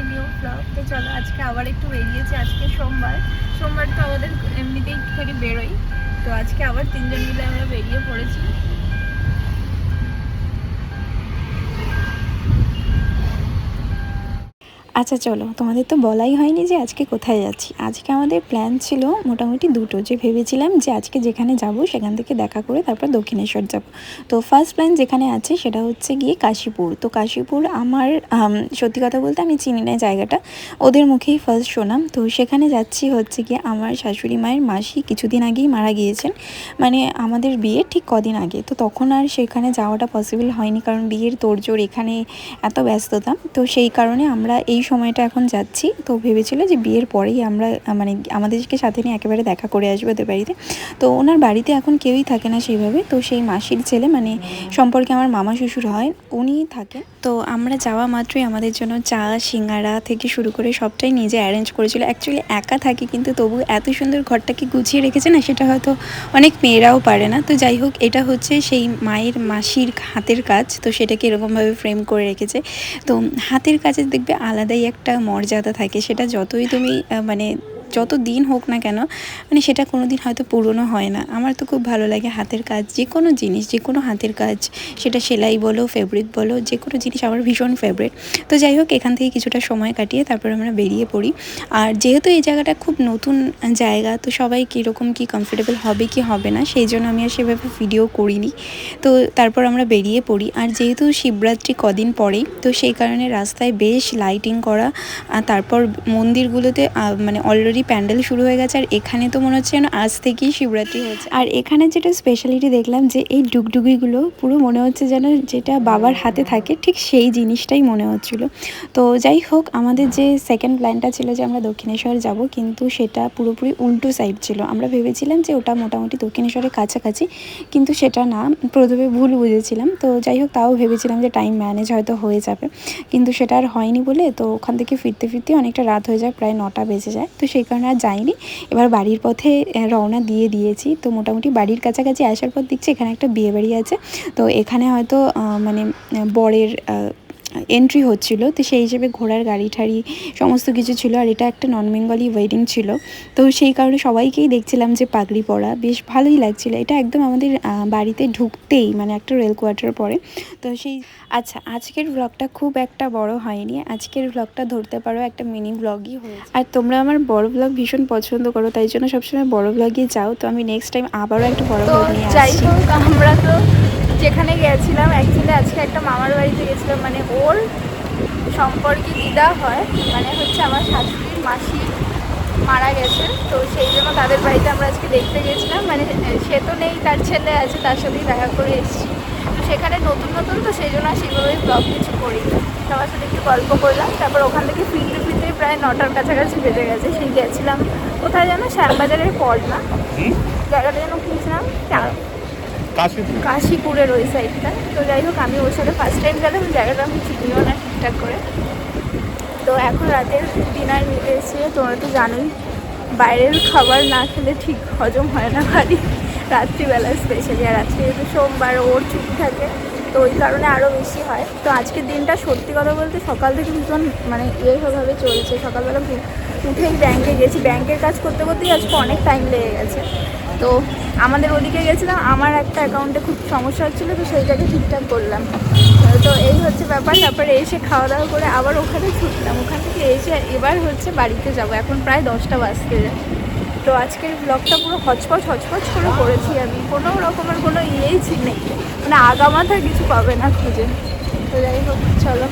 My new blog তো চলো আজকে আবার একটু বেরিয়েছি আজকে সোমবার। সোমবার তো আমাদের এমনিতেই একটুখানি বেরোই। তো আজকে আবার তিনজন মিলে আমরা বেরিয়ে পড়েছি। আচ্ছা চলো। তোমাদের তো বলাই হয়নি যে আজকে কোথায় যাচ্ছি। আজকে আমাদের প্ল্যান ছিল মোটামুটি দুটো। যে ভেবেছিলাম যে আজকে যেখানে যাব সেখান থেকে দেখা করে তারপর দক্ষিণেশ্বর যাব। তো ফার্স্ট প্ল্যান যেখানে আছে সেটা হচ্ছে গিয়ে কাশীপুর। তো কাশীপুর আমার সত্যি কথা বলতে আমি চিনি না জায়গাটা। ওদের মুখেই ফার্স্ট শোনাম। তো সেখানে যাচ্ছি হচ্ছে গিয়ে আমার শাশুড়ি মায়ের মাসি কিছুদিন আগেই মারা গিয়েছেন। মানে আমাদের বিয়ের ঠিক কদিন আগে। তো তখন আর সেখানে যাওয়াটা পসিবল হয়নি। কারণ বিয়ের তোড়জোড় এখানে এত ব্যস্ততা। তো সেই কারণে আমরা এই সময়টা এখন যাচ্ছি। তো ভেবেছিল যে বিয়ের পরেই আমরা মানে আমাদেরকে সাথে নিয়ে একেবারে দেখা করে আসবে ওদের বাড়িতে। তো ওনার বাড়িতে এখন কেউই থাকে না সেইভাবে। তো সেই মাসির ছেলে মানে সম্পর্কে আমার মামা শ্বশুর হয় উনিই থাকেন। তো আমরা যাওয়া মাত্রই আমাদের জন্য চা, সিঙ্গারা থেকে শুরু করে সবটাই নিজে অ্যারেঞ্জ করেছিল। অ্যাকচুয়ালি একা থাকি, কিন্তু তবু এত সুন্দর ঘরটাকে গুছিয়ে রেখেছে না, সেটা হয়তো অনেক মেয়েরাও পারে না। তো যাই হোক, এটা হচ্ছে সেই মায়ের মাসির হাতের কাজ। তো সেটাকে এরকমভাবে ফ্রেম করে রেখেছে। তো হাতের কাজের দেখবে আলাদাই একটা মর্যাদা থাকে সেটা যতই তুমি মানে যত দিন হোক না কেন মানে সেটা কোনো দিন হয়তো পুরনো হয় না। আমার তো খুব ভালো লাগে হাতের কাজ, যে কোনো জিনিস, যে কোনো হাতের কাজ, সেটা সেলাই বলো ফেব্রিক বলো, যে কোনো জিনিস আমার ভীষণ ফেভারিট তো যাই হোক, এখান থেকে কিছুটা সময় কাটিয়ে তারপর আমরা বেরিয়ে পড়ি। আর যেহেতু এই জায়গাটা খুব নতুন জায়গা, তো সবাই কীরকম কী কমফোর্টেবল হবে কি হবে না, সেই জন্য আমি আর সেভাবে ভিডিও করিনি। তো তারপর আমরা বেরিয়ে পড়ি। আর যেহেতু শিবরাত্রি কদিন পরেই, তো সেই কারণে রাস্তায় বেশ লাইটিং করা, আর তারপর মন্দিরগুলোতে মানে অলরেডি প্যান্ডেল শুরু হয়ে গেছে, আর এখানে তো মনে হচ্ছে যেন আজ থেকেই শিবরাত্রি হচ্ছে আর এখানে যেটা স্পেশালিটি দেখলাম যে এই ডুগডুগিগুলো পুরো মনে হচ্ছে যেন যেটা বাবার হাতে থাকে, ঠিক সেই জিনিসটাই মনে হচ্ছিল। তো যাই হোক, আমাদের যে সেকেন্ড প্ল্যানটা ছিল যে আমরা দক্ষিণেশ্বর যাব, কিন্তু সেটা পুরোপুরি উল্টো সাইড ছিল। আমরা ভেবেছিলাম যে ওটা মোটামুটি দক্ষিণেশ্বরের কাছাকাছি, কিন্তু সেটা না, প্রথমে ভুল বুঝেছিলাম। তো যাই হোক, তাও ভেবেছিলাম যে টাইম ম্যানেজ হয়তো হয়ে যাবে, কিন্তু সেটা আর হয়নি বলে তো ওখান থেকে ফিরতে ফিরতে অনেকটা রাত হয়ে যায়, প্রায় নটা বেজে যায়। তো সেই কারণে আর যাইনি। এবার বাড়ির পথে রওনা দিয়ে দিয়েছি। তো মোটামুটি বাড়ির কাছাকাছি আসার পর দেখছি এখানে একটা বিয়েবাড়ি আছে। তো এখানে হয়তো মানে বরের এন্ট্রি হচ্ছিল তো সেই হিসেবে ঘোড়ার গাড়ি ঠাড়ি সমস্ত কিছু ছিল আর এটা একটা নন বেঙ্গলি ওয়েডিং ছিল। তো সেই কারণে সবাইকেই দেখছিলাম যে পাগড়ি পরা বেশ ভালোই লাগছিল। এটা একদম আমাদের বাড়িতে ঢুকতেই মানে একটা রেল কোয়ার্টার পরে। তো সেই আচ্ছা আজকের ব্লগটা খুব একটা বড় হয়নি। আজকের ব্লগটা ধরতে পারো একটা মিনি ব্লগই হয়েছে। আর তোমরা আমার বড় ব্লগ ভীষণ পছন্দ করো তাই জন্য সবসময় বড় ব্লগই যাও। তো আমি নেক্সট টাইম আবারও একটা বড় ব্লগ নিয়ে যাই আসছি। আমরা তো যেখানে গেছিলাম অ্যাকচুয়ালি আজকে একটা মামার বাড়িতে গেছিলাম মানে ওর সম্পর্কে দিদা হয় মানে হচ্ছে আমার শাশুড়ির মাসি মারা গেছে তো সেই জন্য তাদের বাড়িতে আমরা আজকে দেখতে গেছিলাম মানে সে তো নেই তার ছেলে আছে তার সাথেই দেখা করে এসেছি। তো সেখানে নতুন নতুন তো সেই জন্য সেভাবে ব্লগ কিছু করি না সবার সাথে একটু গল্প করলাম তারপর ওখান থেকে ফিরতে ফিরতে প্রায় নটার কাছাকাছি বেজে গেছে সেই গেছিলাম। কোথায় যেন শ্যামবাজারের পর না জায়গাটা যেন কিনছিলাম কাশীপুর? কাশীপুরের ওই সাইডটা তো যাই হোক, আমি ওর সাথে ফার্স্ট টাইম গেলাম, জায়গাটা আমি চিনিও না ঠিকঠাক করে। তো এখন রাতের ডিনার নিতে এসেছি। তোমরা তো জানোই, বাইরের খাবার না খেলে ঠিক হজম হয় না বাড়ি। রাত্রিবেলা স্পেশালি আর আজকে যেহেতু সোমবার, ওর ছুটি থাকে, তো ওই কারণে আরও বেশি হয়। তো আজকের দিনটা সত্যি কথা বলতে সকাল থেকে ভীষণ মানে এইভাবে চলছে। সকালবেলা উঠেই ব্যাংকে গেছি। ব্যাংকের কাজ করতে করতেই আজকে অনেক টাইম লেগে গেছে। তো আমাদের ওদিকে গেছিলাম, আমার একটা অ্যাকাউন্টে খুব সমস্যা হচ্ছিল, তো সেইটাকে ঠিকঠাক করলাম। তো এই হচ্ছে ব্যাপার, তারপরে এসে খাওয়া দাওয়া করে আবার ওখানে ছুটলাম। ওখান থেকে এসে এবার হচ্ছে বাড়িতে যাব, এখন প্রায় দশটা বাজতে। যায় তো আজকের ব্লগটা পুরো হচপচ হচপচ করে করেছি আমি। কোনো রকমের কোনো ইয়েই নেই। মানে আগামাথা কিছু পাবে না খুঁজে। তো যাই হোক, চলো।